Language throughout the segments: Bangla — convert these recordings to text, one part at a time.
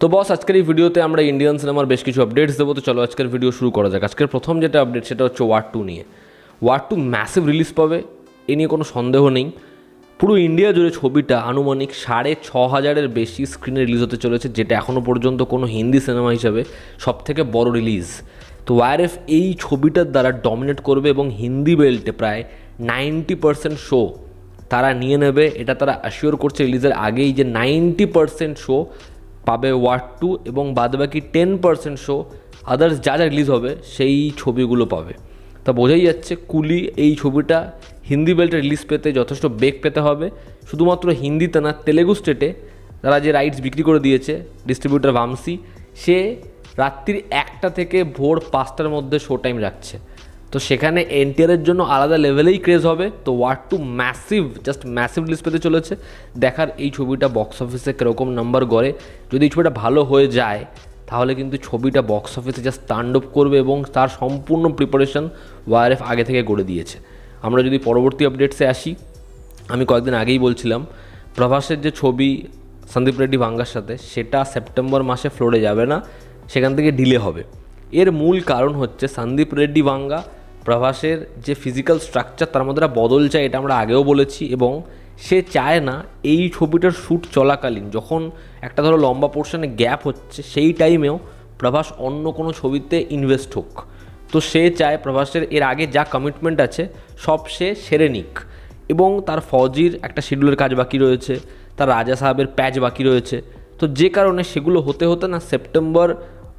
তো বস, আজকের এই ভিডিওতে আমরা ইন্ডিয়ান সিনেমার বেশ কিছু আপডেটস দেবো। তো চলো আজকের ভিডিও শুরু করা যাক। আজকের প্রথম যেটা আপডেট সেটা হচ্ছে ওয়ার টু নিয়ে। ওয়ার টু ম্যাসিভ রিলিজ পাবে, এ নিয়ে কোনো সন্দেহ নেই। পুরো ইন্ডিয়া জুড়ে ছবিটা আনুমানিক সাড়ে ছ হাজারের বেশি স্ক্রিনে রিলিজ হতে চলেছে, যেটা এখনও পর্যন্ত কোনো হিন্দি সিনেমা হিসাবে সব থেকে বড় রিলিজ তো ওয়ারএফ এই ছবিটার দ্বারা ডমিনেট করবে এবং হিন্দি বেল্টে প্রায় নাইনটি পার্সেন্ট শো তারা নিয়ে নেবে। এটা তারা অ্যাসিওর করছে রিলিজের আগেই যে নাইনটি পার্সেন্ট শো পাবে ওয়ার টু এবং বাদবাকি টেন পার্সেন্ট শো আদার্স যা যা রিলিজ হবে সেই ছবিগুলো পাবে। তা বোঝাই যাচ্ছে কুলি এই ছবিটা হিন্দি বেল্টে রিলিজ পেতে যথেষ্ট বেগ পেতে হবে। শুধুমাত্র হিন্দিতে না, তেলেগু স্টেটে তারা যে রাইটস বিক্রি করে দিয়েছে ডিস্ট্রিবিউটার ভামসি, সে রাত্রির একটা থেকে ভোর পাঁচটার মধ্যে শো টাইম রাখছে। তো সেখানে এনটিআরের জন্য আলাদা লেভেলেই ক্রেজ হবে। তো war two massive just massive release পেতে চলেছে। দেখার এই ছবিটা বক্স অফিসে কীরকম নাম্বার গড়ে। যদি এই ছবিটা ভালো হয়ে যায়, তাহলে কিন্তু ছবিটা বক্স অফিসে জাস্ট তাণ্ডব করবে এবং তার সম্পূর্ণ প্রিপারেশন ওয়ারএফ আগে থেকে গড়ে দিয়েছে। আমরা যদি পরবর্তী আপডেটসে আসি, আমি কয়েকদিন আগেই বলছিলাম, প্রভাসের যে ছবি সন্দীপ রেড্ডি ভাঙ্গার সাথে, সেটা সেপ্টেম্বর মাসে ফ্লোরে যাবে না, সেখান থেকে ডিলে হবে। এর মূল কারণ হচ্ছে সন্দীপ রেড্ডি ভাঙ্গা প্রভাসের যে ফিজিক্যাল স্ট্রাকচার তার মধ্যে বদল চায় এটা আমরা আগেও বলেছি, এবং সে চায় না এই ছবিটার শ্যুট চলাকালীন, যখন একটা ধরো লম্বা পোর্শনে গ্যাপ হচ্ছে, সেই টাইমেও প্রভাস অন্য কোনো ছবিতে ইনভেস্ট হোক। তো সে চায় প্রভাসের এর আগে যা কমিটমেন্ট আছে, সব সে সেরে নিক। এবং তার ফৌজির একটা শিডিউলের কাজ বাকি রয়েছে, তার রাজা সাহেবের প্যাচ বাকি রয়েছে। তো যে কারণে সেগুলো হতে হতে না সেপ্টেম্বর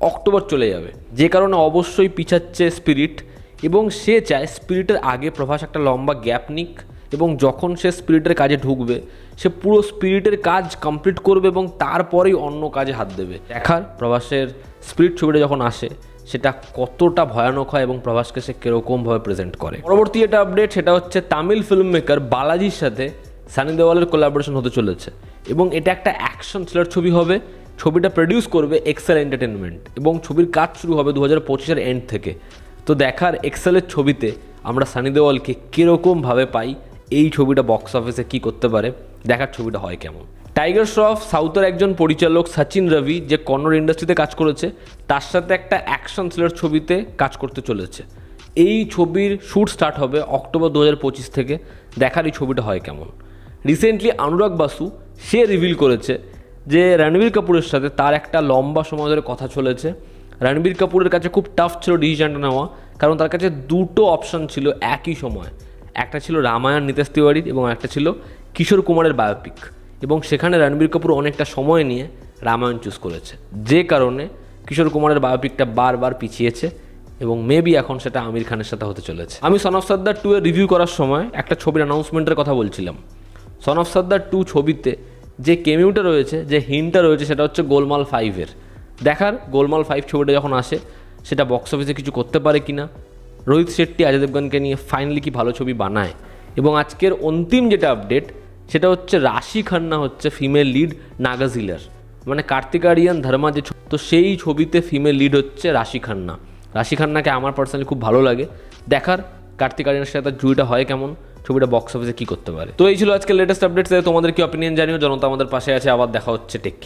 অক্টোবর চলে যাবে। যে কারণে অবশ্যই পিছাচ্ছে স্পিরিট এবং সে চায় স্পিরিটের আগে প্রভাস একটা লম্বা গ্যাপ নিক এবং যখন সে স্পিরিটের কাজে ঢুকবে, সে পুরো স্পিরিটের কাজ কমপ্লিট করবে এবং তারপরেই অন্য কাজে হাত দেবে। দেখার প্রভাসের স্পিরিট ছবিটা যখন আসে, সেটা কতটা ভয়ানক হয় এবং প্রভাসকে সে কীরকমভাবে প্রেজেন্ট করে। পরবর্তী এটা আপডেট সেটা হচ্ছে তামিল ফিল্ম মেকার বালাজির সাথে সানি দেওয়ালের কোলাবোরেশন হতে চলেছে এবং এটা একটা অ্যাকশন থ্রিলার ছবি হবে। ছবিটা প্রডিউস করবে এক্সেল এন্টারটেনমেন্ট এবং ছবির কাজ শুরু হবে দু হাজার পঁচিশের এন্ড থেকে। তো দেখার এক্সেলের ছবিতে আমরা সানি দেওয়ালকে কীরকমভাবে পাই, এই ছবিটা বক্স অফিসে কী করতে পারে, দেখার ছবিটা হয় কেমন? টাইগার শ্রফ সাউথের একজন পরিচালক সচিন রবি যে কন্নড় ইন্ডাস্ট্রিতে কাজ করেছে, তার সাথে একটা অ্যাকশন থ্রিলার ছবিতে কাজ করতে চলেছে। এই ছবির শ্যুট স্টার্ট হবে অক্টোবর দু হাজার পঁচিশ থেকে, দেখার এই ছবিটা হয় কেমন? রিসেন্টলি অনুরাগ বাসু সে রিভিল করেছে যে রণবীর কাপুরের সাথে তার একটা লম্বা সময় ধরে কথা চলেছে। রণবীর কাপুরের কাছে খুব টাফ ছিল ডিসিশনটা নেওয়া, কারণ তার কাছে দুটো অপশন ছিল একই সময়। একটা ছিল রামায়ণ নিতেশ তিওয়ারির এবং একটা ছিল কিশোর কুমারের বায়োপিক এবং সেখানে রণবীর কাপুর অনেকটা সময় নিয়ে রামায়ণ চুজ করেছে। যে কারণে কিশোর কুমারের বায়োপিকটা বারবার পিছিয়েছে এবং মেবি এখন সেটা আমির খানের সাথে হতে চলেছে। আমি সন অফ সর্দার টু এর রিভিউ করার সময় একটা ছবির অ্যানাউন্সমেন্টের কথা বলছিলাম। সন অফ সর্দার টু ছবিতে যে কেমিউটা রয়েছে, যে হিনটা রয়েছে, সেটা হচ্ছে গোলমাল ফাইভের দেখার গোলমাল ফাইভ ছবিটা যখন আসে, সেটা বক্স অফিসে কিছু করতে পারে কি না রোহিত শেট্টি, অজয় দেবগনকে নিয়ে ফাইনালি কি ভালো ছবি বানায়? এবং আজকের অন্তিম যেটা আপডেট সেটা হচ্ছে রাশি খান্না হচ্ছে ফিমেল লিড নাগাজিলার মানে কার্তিক আরিয়ান ধর্মা যে তো সেই ছবিতে ফিমেল লিড হচ্ছে রাশি খান্না। রাশি খান্নাকে আমার পার্সোনালি খুব ভালো লাগে। দেখার কার্তিক আরিয়ানের সাথে তার জুড়িটা হয় কেমন, ছবিটা বক্স অফিসে কী করতে পারে? তো এই ছিল আজকে লেটেস্ট আপডেটস তোমাদের কি অপিনিয়ন জানিও? জনতা আমাদের পাশে আছে। আবার দেখা হচ্ছে। Take care